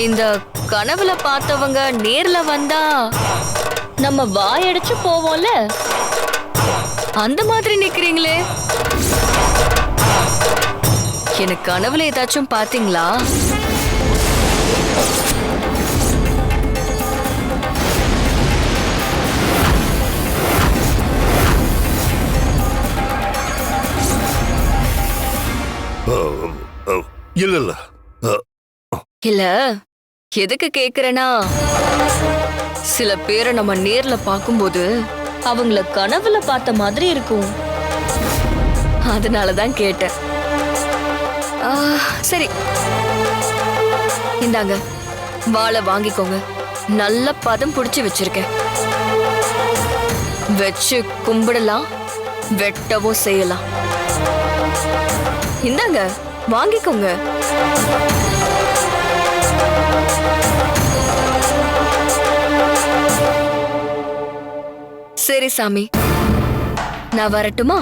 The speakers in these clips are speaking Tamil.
இந்த கனவுல பார்த்தவங்க நேர்ல வந்தா நம்ம வாயடைச்சு போவோம்ல? அந்த மாதிரி நிக்கிறீங்களே. எனக்கு கனவுல ஏதாச்சும் பாத்தீங்களா? அஹ், அஹ், இல்ல இல்ல இல்ல. எதுக்கு கேக்குறேன்னா சில பேரை நம்ம நேர்ல பார்க்கும்போது அவங்கள கனவுல பார்த்த மாதிரி இருக்கும். அதனாலதான் கேட்டேன். சரி. இந்தாங்க வாழை வாங்கிக்கோங்க. நல்ல பதம் பிடிச்சு வச்சிருக்கேன். வச்சு கும்பிடலாம் வெட்டவும் செய்யலாம். இந்தாங்க வாங்கிக்கோங்க. சரி சாமி. நான் வரட்டுமா?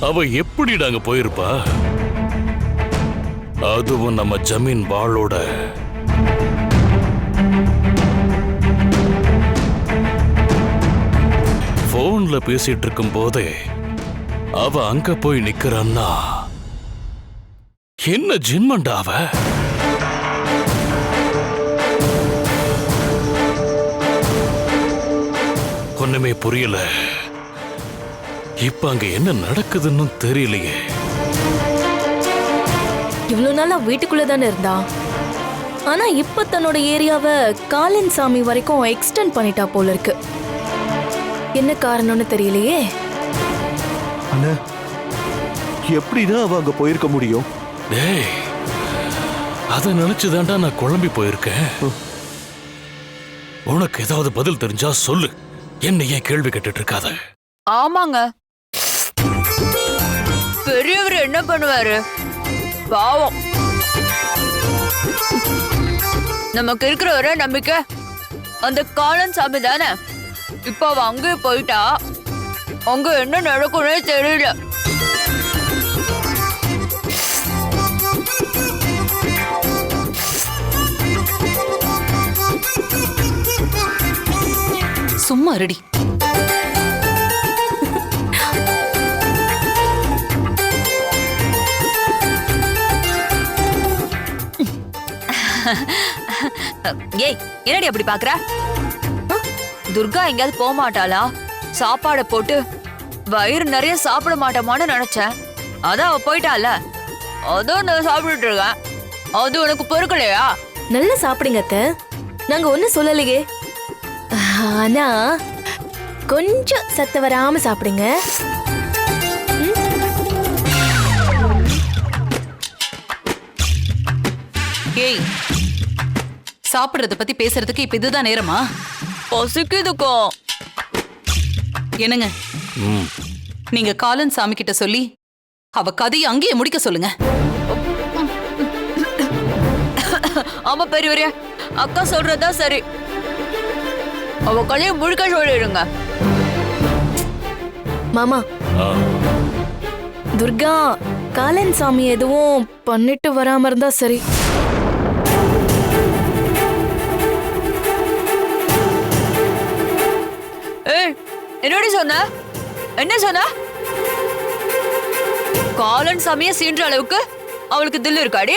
அவ எப்படிடாங்க போயிருப்பா? அதுவும் நம்ம ஜமீன் வாளோட. போன்ல பேசிட்டு இருக்கும் போதே அவ அங்க போய் நிக்கிறான்னா? என்ன ஜின்மண்டா அவ? ஒண்ணுமே புரியல. இப்ப அங்க என்ன நடக்குதுன்னு தெரியலையே. நாளா வீட்டுக்குள்ள தானே இருந்தா? ஆனா இப்ப தன்னோட ஏரியாவை காலின் சாமி வரைக்கும் எக்ஸ்டெண்ட் பண்ணிட்டா போல இருக்கு. என்ன காரணம்னு தெரியலையே? அண்ணா எப்படிதான் அவ அங்க போயிருக்க முடியும்? டேய் அத நினைச்சுதான்டா நான் குழம்பி போயிருக்கேன். உனக்கு ஏதாவது பதில் தெரிஞ்சா சொல்லு. என்ன ஏன் கேள்வி கேட்டுட்டு இருக்காத? ஆமாங்க. பெரியவர் என்ன பண்ணுவாரு? பாவம். நமக்கு இருக்கிற ஒரே நம்பிக்கை அந்த காலன் சாமி தானே? இப்ப அவ அங்கே போயிட்டா அங்க என்ன நடக்கும்னே தெரியல. சும்மா ரெடி ஏய் என்னடி அப்படி பாக்குற? துர்கா எங்கேயாவது போக மாட்டாளா? சாப்பாடை போட்டு வயிறு நிறைய சாப்பிட மாட்டோமான்னு நினைச்சேன். அதான் அவ போயிட்டால. அதான் நான் சாப்பிட்டுட்டு இருக்கேன். அது உனக்கு பொறுக்கலையா? நல்லா சாப்பிடுங்க அத்தை. நாங்க ஒண்ணும் சொல்லலையே. ஆனா கொஞ்சம் சத்த வராம சாப்பிடுங்க. ஏய் சாப்பிடுறத பத்தி பேசுறதுக்கு இப்ப இதுதான் நேரமா? பசிக்குதுக்கும் என்னங்க? நீங்க காலன் சாமி கிட்ட சொல்லி அவ கதையை அங்கேயே முடிக்க சொல்லுங்க. ஆமா பெரியவரே. அக்கா சொல்றதா சரி. அவ கதையை முழுக்க சொல்லிடுங்க. மாமா. துர்கா காலன் சாமி எதுவும் பண்ணிட்டு வராம இருந்தா சரி. ஏய் என்னடி சொன்ன? என்ன சொன்ன? காலன் சாமிய சீன்ற அளவுக்கு அவளுக்கு தில் இருக்காடி?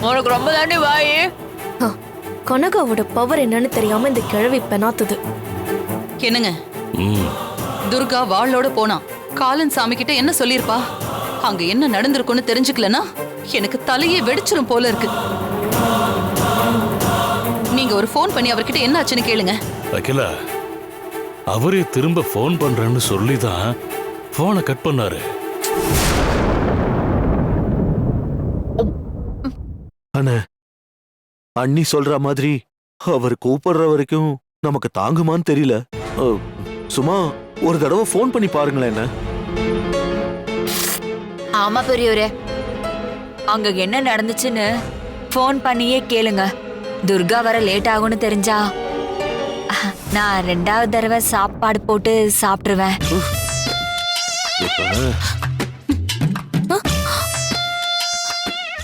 உனக்கு ரொம்ப தாண்டி வாயி. கனகாவோட பவர் என்னன்னு தெரியாம இந்த கிழவி பெனாத்துது. என்னங்க? ம். துர்கா வாளோட போனா காலன் சாமி கிட்ட என்ன சொல்லிருப்பா அங்க என்ன நடந்திருக்கும்னு தெரிஞ்சுக்கலனா எனக்கு தலையே வெடிச்சிரும் போல இருக்கு. நீங்க ஒரு ஃபோன் பண்ணி அவர்கிட்ட என்ன ஆச்சுன்னு கேளுங்க. அகிலா அவரே திரும்ப ஃபோன் பண்றேன்னு சொல்லி தான் போனை கட் பண்ணாரு. அண்ணே அண்ணி சொல்ற மாதிரி அவர் கூப்பிடுற வரைக்கும் நமக்கு தாங்குமான்னு தெரியல. சும்மா ஒரு தடவை ஃபோன் பண்ணி பாருங்களேன் என்ன ஆமா பெரியவரே அங்க என்ன நடந்துச்சுன்னு ஃபோன் பண்ணியே கேளுங்க. துர்கா வர லேட் ஆகும்னு தெரிஞ்சா நான் ரெண்டாவது தடவை சாப்பாடு போட்டு சாப்பிட்டுருவேன்.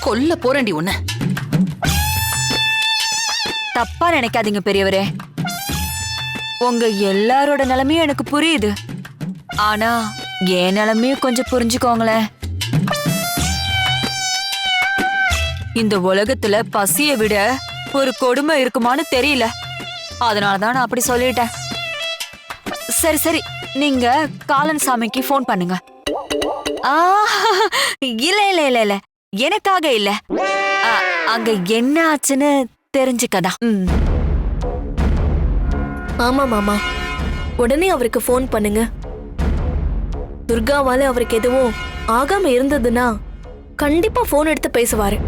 கொல்ல போறேன்டி உன்னை. தப்பா நினைக்காதீங்க பெரியவரே. உங்க எல்லாரோட நிலைமையும் எனக்கு புரியுது. ஆனா என் நிலைமையும் கொஞ்சம் புரிஞ்சுக்கோங்களேன். இந்த உலகத்துல பசியை விட ஒரு கொடுமை இருக்குமான்னு தெரியல. அதனாலதான் நான் அப்படி சொல்லிட்டேன். சரி சரி. நீங்க காலன் சாமிக்கு ஃபோன் பண்ணுங்க இல்ல இல்ல இல்ல இல்ல. எனக்காக இல்ல. அங்க என்ன ஆச்சுன்னு தெரிஞ்சுக்கதான் ஆமா மாமா. உடனே அவருக்கு ஃபோன் பண்ணுங்க. துர்காவால அவருக்கு எதுவும் ஆகாம இருந்ததுன்னா கண்டிப்பா ஃபோன் எடுத்து பேசுவாரு.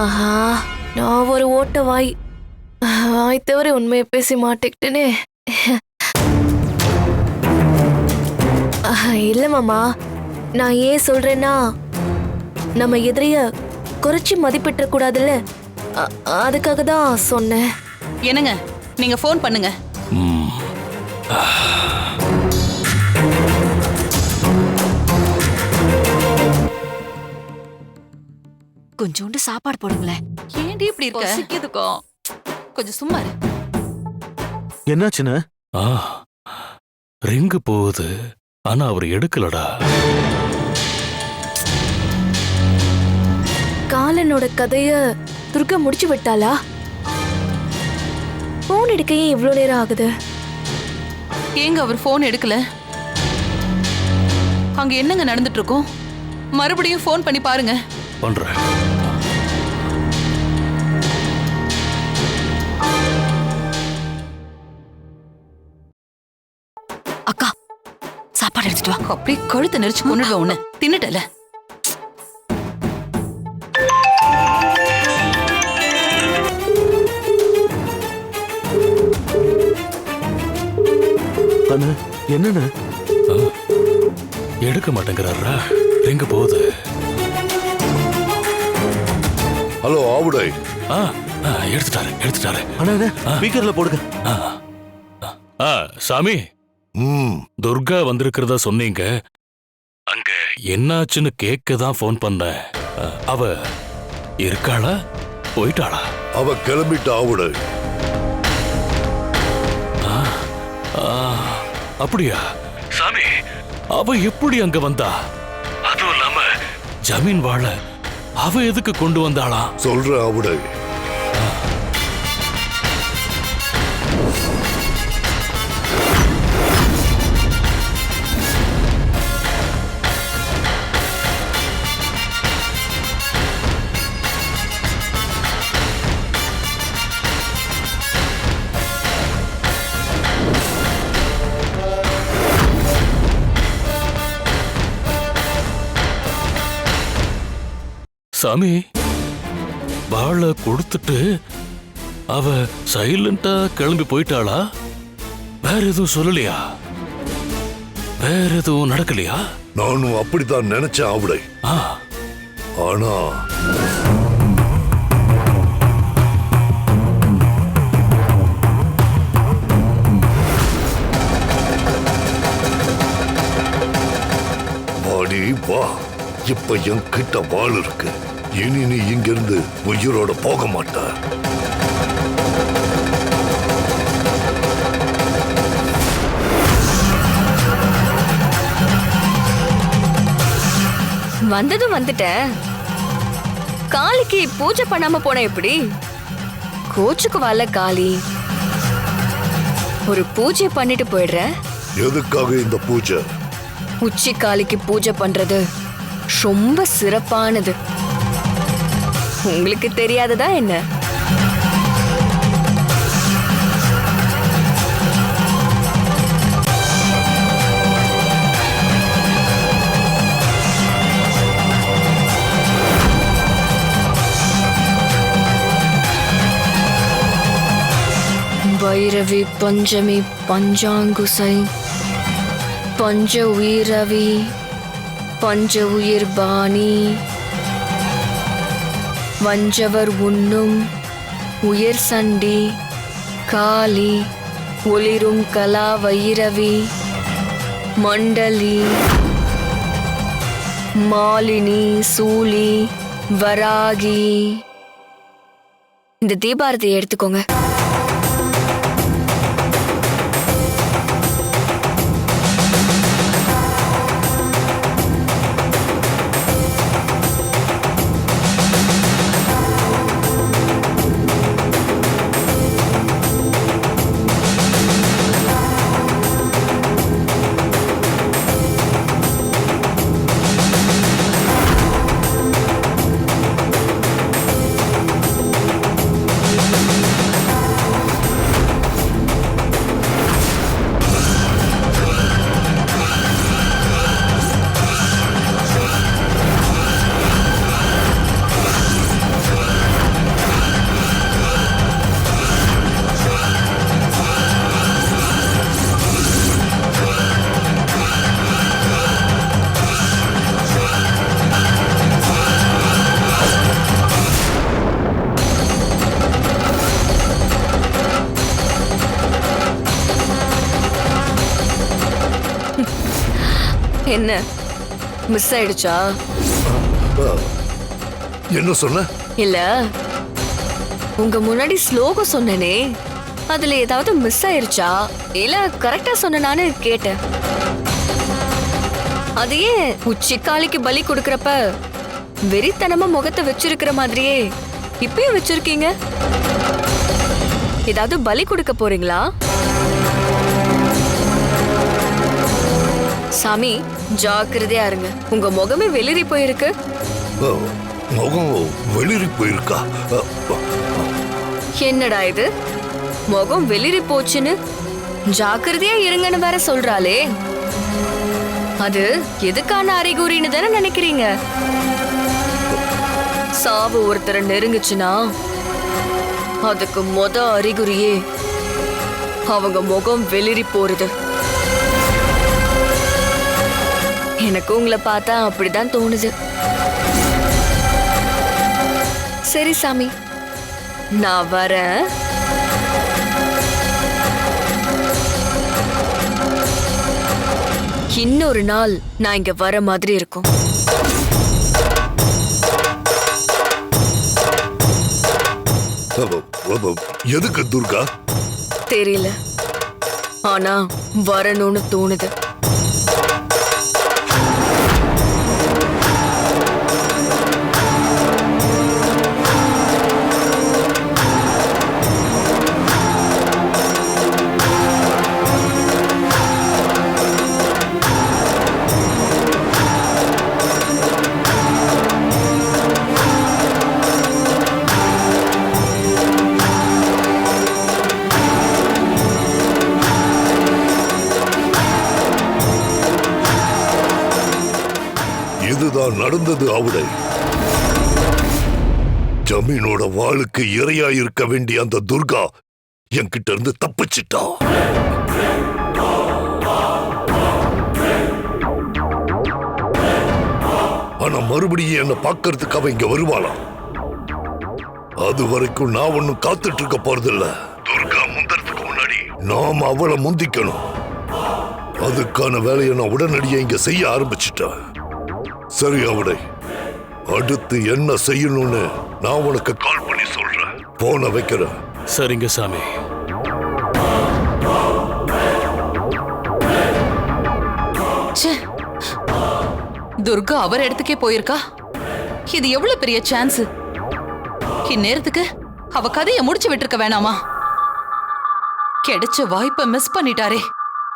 ஆஹா நான் ஒரு ஓட்ட வாய் வாய் தவிர உண்மையை பேசி மாட்டிக்கிட்டேனே. ஆஹா, இல்ல மாமா நான் ஏன் சொல்றேன்னா நம்ம எதிரிய குறைச்சி மதிப்பிட்ட கூடாதுல்ல அதுக்காக தான் சொன்னேன். என்னங்க நீங்க ஃபோன் பண்ணுங்க. கொஞ்சோண்டு சாப்பாடு போடுங்களேன். ஏன்டி இப்படி இருக்க? பசிக்குதுக்கா. கொஞ்சம் சும்மா இரு. என்னாச்சுன்னு? ஆ ரிங்கு போகுது. ஆனா அவர் எடுக்கலடா. காலனோட கதைய துர்கா முடிச்சு விட்டாளா? போன் எடுக்க ஏன் இவ்வளோ நேரம் ஆகுது. ஏங்க அவர் ஃபோன் எடுக்கல? அங்க என்னங்க நடந்துட்டு இருக்கும்? மறுபடியும் ஃபோன் பண்ணி பாருங்க. பண்றேன் அக்கா சாப்பாடு எடுத்துட்டு வா. அப்படியே கழுத்தை நெரிச்சு கொண்டுடுவேன் உன்னை தின்னுட்டல என்னண்ணே? ஆ, எடுக்க மாட்டேங்கிறாரா ரிங்கு போகுது? ஹலோ ஆவுடை. ஆ ஆ, எடுத்துட்டாரு எடுத்துட்டாரு. அண்ணா ஸ்பீக்கர்ல போடுங்க. ஆ, ஆ சாமி. ம். துர்கா வந்திருக்கிறதா சொன்னீங்க. அங்க. என்னாச்சுன்னு கேட்க தான் ஃபோன் பண்ணேன் அ, அவ இருக்காளா? போயிட்டாளா? அவ கிளம்பிட்ட ஆவுடை. ஆ, அப்படியா? சாமி. அவ எப்படி அங்க வந்தா? அதுவும் இல்லாம ஜமீன் வாழ அவ எதுக்கு கொண்டு வந்தாளா? சொல்ற அவடை சாமி வாழ கொடுத்துட்டு அவ சைலண்டா கிளம்பி போயிட்டாளா? வேற எதுவும் சொல்லலையா? வேற எதுவும் நடக்கலையா? நானும் அப்படித்தான் நினைச்சேன் ஆவுடை. ஆ. ஆனா வாடி வா. இப்ப என் கிட்ட வாள் இருக்கு. இனி நீ இங்கிருந்து உயிரோட போக மாட்ட. வந்ததும் வந்துட்டேன் காளிக்கு பூஜை பண்ணாம போன எப்படி? கோச்சுக்கு வரல காளி. ஒரு பூஜை பண்ணிட்டு போயிடுறேன் எதுக்காக இந்த பூஜை? உச்சி காளிக்கு பூஜை பண்றது. ரொம்ப சிறப்பானது. உங்களுக்கு தெரியாததா என்ன? பைரவி பஞ்சமி பஞ்சாங்குசை பஞ்ச உயிரவி பஞ்ச உயிர் பாணி. வஞ்சவர் உண்ணும் உயர் சண்டி. காளி ஒளிரும் கலா வைரவி. மண்டலி மாலினி சூலி வராகி. இந்த தீபாரதியை எடுத்துக்கோங்க. மிஸ் ஆயிடுச்சா? என்ன சொன்ன? இல்ல. உங்க முன்னாடி ஸ்லோகம் சொன்னனே அதுல ஏதாவது மிஸ் ஆயிருச்சா? இல்ல கரெக்டா சொன்னனான்னு கேட்டேன். அது ஏன் உச்சிக்காளிக்கு பலி கொடுக்கறப்ப வெறித்தனமா முகத்தை வச்சிருக்கிற மாதிரியே இப்பயும் வச்சிருக்கீங்க? ஏதாவது பலி கொடுக்க போறீங்களா? சாமி ஜாக்கிரதையா இருங்க. உங்க முகமே வெளிரி போயிருக்கு. முகம் வெளிரி போயிருக்கா? என்னடா இது? முகம் வெளிரி போச்சுன்னு ஜாக்கிரதையா இருங்கன்னு வேற சொல்றாளே. அது எதுக்கான அறிகுறின்னு தானே நினைக்கிறீங்க? சாவு ஒருத்தரை நெருங்குச்சுன்னா அதுக்கு மொத அறிகுறியே அவங்க முகம் வெளிரி போறது. எனக்கு உங்களை பார்த்தா அப்படிதான் தோணுது. சரி சாமி. நான் வரேன். இன்னொரு நாள் நான் இங்க வர மாதிரி இருக்கும். எதுக்கு துர்கா? தெரியல. ஆனா வரணும்னு தோணுது. நடந்தது ஜமீனோட வாளுக்கு இரையா இருக்க வேண்டிய அந்த துர்கா என்கிட்ட இருந்து தப்பிச்சிட்டா? ஆனா மறுபடியும் என்ன பாக்கிறதுக்கு அவ இங்க வருவாளாம் அது வரைக்கும் நான் ஒண்ணும் காத்துட்டு இருக்க போறதில்ல. துர்கா முந்தறதுக்கு முன்னாடி நாம அவளை முந்திக்கணும். அதுக்கான வேலையை நான் உடனடியா இங்க செய்ய ஆரம்பிச்சிட்டேன். சரி அவடை அடுத்து என்ன செய்யணும்னு நான் உனக்கு கால் பண்ணி சொல்றேன். போன வைக்கிறேன் சரிங்க சாமி. ச்சே. துர்கா அவர் இடத்துக்கே போயிருக்கா? இது எவ்வளவு பெரிய சான்ஸ் இந்நேரத்துக்கு அவ கதையை முடிச்சு விட்டுருக்க வேணாமா? கிடைச்ச வாய்ப்பை மிஸ் பண்ணிட்டாரே.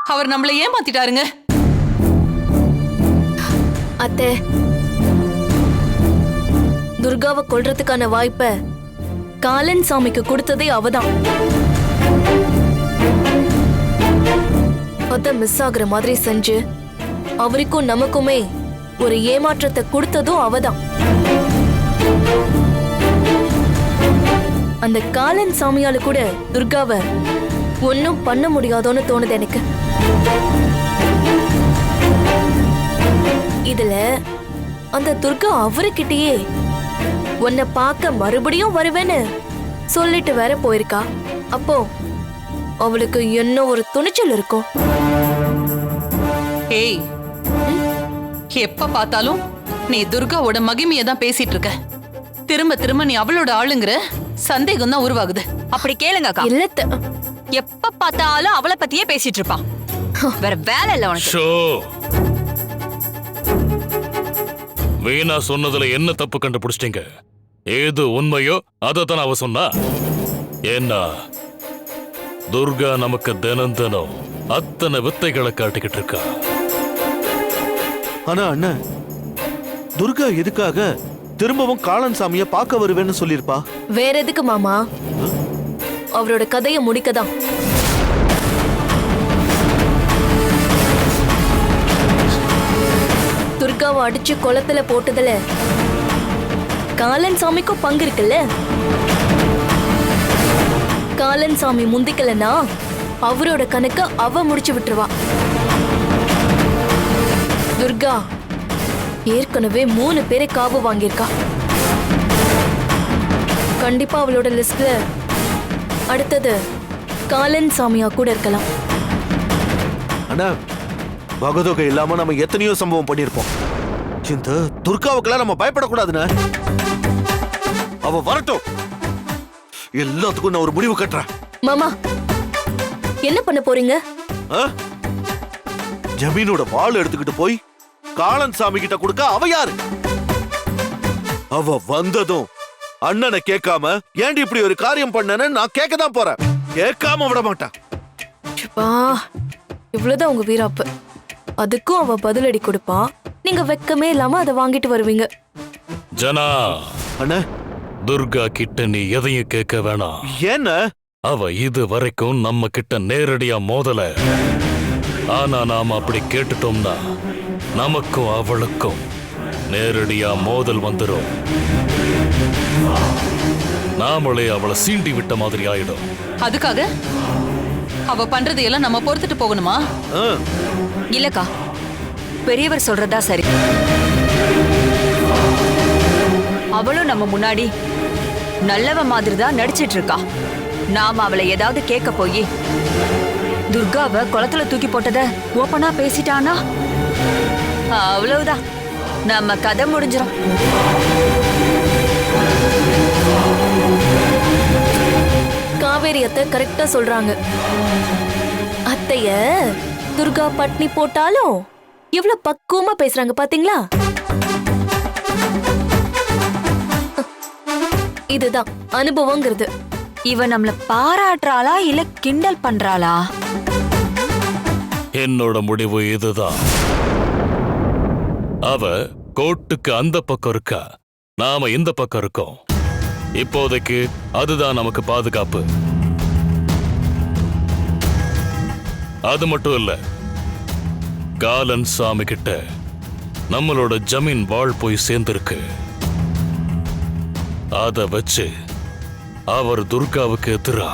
அவர் நம்மள ஏமாத்திட்டாருங்க. அத்தை துர்காவை கொல்றதுக்கான வாய்ப்பை காலன் சாமிக்கு கொடுத்ததே அவதான். அத மிஸ் ஆகுற மாதிரி செஞ்சு அவருக்கும் நமக்குமே ஒரு ஏமாற்றத்தை கொடுத்ததும் அவதான். அந்த காலன் சாமியால கூட துர்காவை ஒன்னும் பண்ண முடியாதோன்னு தோணுது எனக்கு. இதுல அந்த துர்கா அவருக்கிட்டேயே உன்னை பார்க்க மறுபடியும் வருவேன்னு சொல்லிட்டு வேற போயிருக்கா. அப்போ அவளுக்கு என்ன ஒரு துணிச்சல் இருக்கும்? ஏய் எப்ப பார்த்தாலும் நீ துர்காவோட மகிமையை தான் பேசிட்டு இருக்க. திரும்ப திரும்ப நீ அவளோட ஆளுங்கிற சந்தேகம் தான் உருவாகுது. அப்படி கேளுங்க அக்கா. இல்ல த- எப்ப பார்த்தாலும் அவளை பத்தியே பேசிட்டு இருப்பான் வேற வேலை இல்ல உனக்கு. ஷோ. வீணா சொன்னதுல என்ன தப்பு கண்டுபிடிச்சிட்டீங்க? ஏது உண்மையோ அதை தான் அவ சொன்னா. ஏன்னா துர்கா நமக்கு தினம் தினம் அத்தனை வித்தைகளை காட்டிக்கிட்டு இருக்கா. ஆனா அண்ணன் துர்கா எதுக்காக திரும்பவும் காளன் சாமிய பார்க்க வருவேன்னு சொல்லிருப்பா வேற எதுக்கு மாமா? அவரோட கதையை முடிக்கதான். துர்காவை அடிச்சு குளத்துல போட்டதுல காலன் சாமிக்கும் பங்கு இருக்குல்ல? காலன் சாமி முந்திக்கலனா அவரோட கணக்கு அவ முடிச்சு விட்டுருவா. துர்கா ஏற்கனவே மூணு பேரை காவு வாங்கியிருக்கா. கண்டிப்பா அவளோட லிஸ்ட்ல அடுத்தது காலன் சாமியா கூட இருக்கலாம். அண்ணா பகதொகை இல்லாம நம்ம எத்தனையோ சம்பவம் பண்ணியிருப்போம். இந்த துர்காவுக்கெல்லாம் நம்ம பயப்படக்கூடாதுண்ணே. அவ வரட்டும். எல்லாத்துக்கும் நான் ஒரு முடிவு கட்டுறேன். மாமா என்ன பண்ண போறீங்க? ஆ? ஜமீனோட வாள் எடுத்துக்கிட்டு போய் காளன் சாமி கிட்ட கொடுக்க அவ யாரு? அவ வந்ததும் அண்ணனை கேட்காம ஏன்டி இப்படி ஒரு காரியம் பண்ணனு நான் கேட்க தான் போறேன். கேட்காம விட மாட்டேன். வா இவ்வளவுதான் உங்க வீராப்பு. அதுக்கும் அவ பதிலடி கொடுப்பா நீங்க வெக்கமே இல்லாம அதை வாங்கிட்டு வருவீங்க. ஜனா அண்ணா. துர்கா கிட்ட நீ எதையும் கேட்க வேணாம். என்ன அவ இது வரைக்கும் நம்ம கிட்ட நேரடியா மோதல. ஆனா நாம அப்படி கேட்டுட்டோம்னா நமக்கும் அவளுக்கும் நேரடியா மோதல் வந்துரும். நாமளே அவளை சீண்டி விட்ட மாதிரி ஆயிடும். அதுக்காக? அவ பண்றதையெல்லாம் நம்ம பொறுத்துட்டு போகணுமா? இல்லக்கா பெரியவர் சொல்றதா சரி. அவளும் நம்ம முன்னாடி நல்லவ மாதிரி தான் நடிச்சிட்டு இருக்கா நாம அவளை ஏதாவது கேட்க போய் துர்காவை குளத்துல தூக்கி போட்டத ஓப்பனா பேசிட்டானா? அவ்வளவுதான். நம்ம கதை முடிஞ்சிரும். காவேரி அத்தை கரெக்டா சொல்றாங்க. அத்தைய துர்கா பட்னி போட்டாலும் எவ்வளவு பக்குவமா பேசுறாங்க பாத்தீங்களா? இதுதான் அனுபவங்கிறது. இவ நம்மள பாராட்டுறாளா இல்ல கிண்டல் பண்றாளா? என்னோட முடிவு இதுதான். அவ கோட்டுக்கு அந்த பக்கம் இருக்கா? நாம இந்த பக்கம் இருக்கோம். இப்போதைக்கு அதுதான் நமக்கு பாதுகாப்பு. அது மட்டும் இல்ல காலன் சாமி கிட்ட நம்மளோட ஜமீன் வாழ் போய் சேர்ந்திருக்கு. அத வச்சு அவர் துர்காவுக்கு எதிரா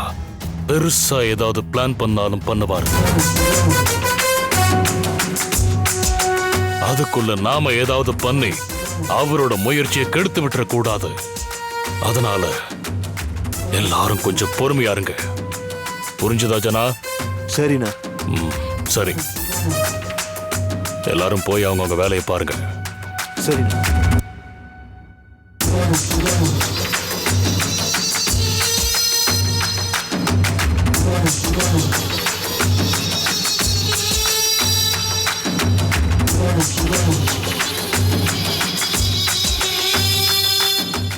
பெருசா ஏதாவது பிளான் பண்ணாலும் பண்ணுவார். அதுக்குள்ள நாம ஏதாவது பண்ணி அவரோட முயற்சியை கெடுத்து விட்டுற கூடாது. அதனால எல்லாரும் கொஞ்சம் பொறுமையா இருங்க. புரிஞ்சுதா ஜனா? சரிண்ணா. ம், சரி. எல்லாரும் போய் அவங்கவுங்க வேலையை பாருங்க. சரிண்ணா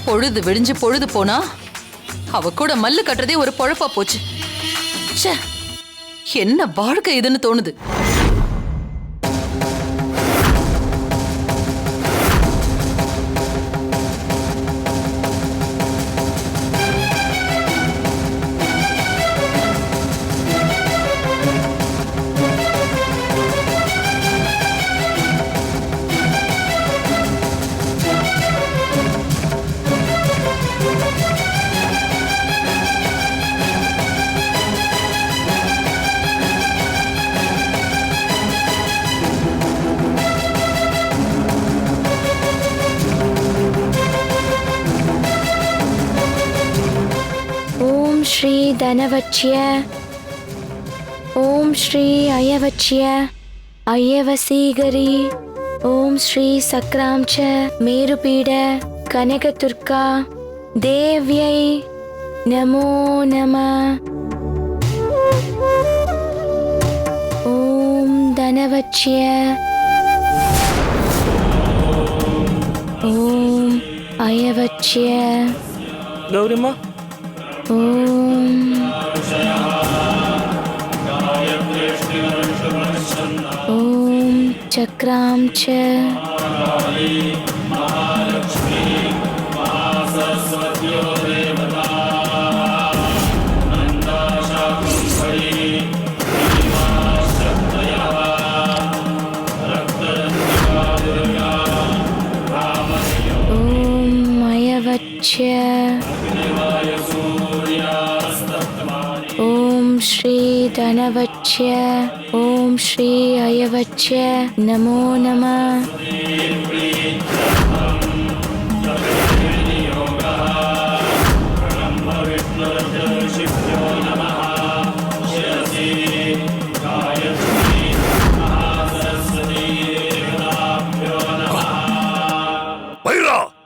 பொழுது விடிஞ்சு பொழுது போனா அவ கூட மல்லு கட்டுறதே ஒரு பொழப்பா போச்சு. ச்சே. என்ன வாழ்க்கை இதுன்னு தோணுது. ஸ்ரீ ஓம் ஸ்ரீ அயவச்சிய அயவசீகரி ஓம் ஸ்ரீ சக்ராம் மேருபீட. கனகதுர்கா. தேவ்யை. நமோ நம. ஓம் தனவச்சிய. ஓம் அயவச்சிய கௌரிமா ஓம் ஓம் சக்ராம் ஸ்ரீ தனவச்சிய ஓம் ஸ்ரீ அயவச்சிய நமோ நம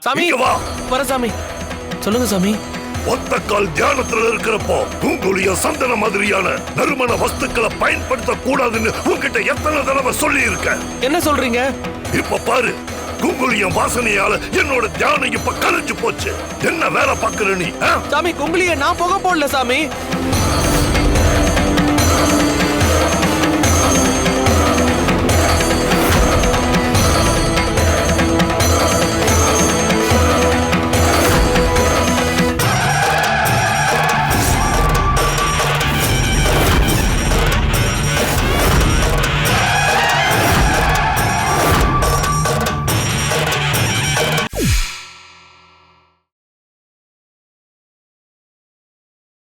சாமி. வர சாமி. சொல்லுங்க சாமி. ஒத்த கால் தியானத்துல இருக்கிறப்போ குங்குலிய சந்தன மாதிரியான நறுமண வஸ்துக்களை பயன்படுத்த கூடாதுன்னு உன்கிட்ட எத்தனை தடவை சொல்லி இருக்கேன் என்ன சொல்றீங்க? இப்ப பாரு குங்குலியம் வாசனையால என்னோட தியானம் இப்ப கலைஞ்சு போச்சு. என்ன வேலை பாக்குற நீ? சாமி குங்குலிய நான் புகை போடல சாமி.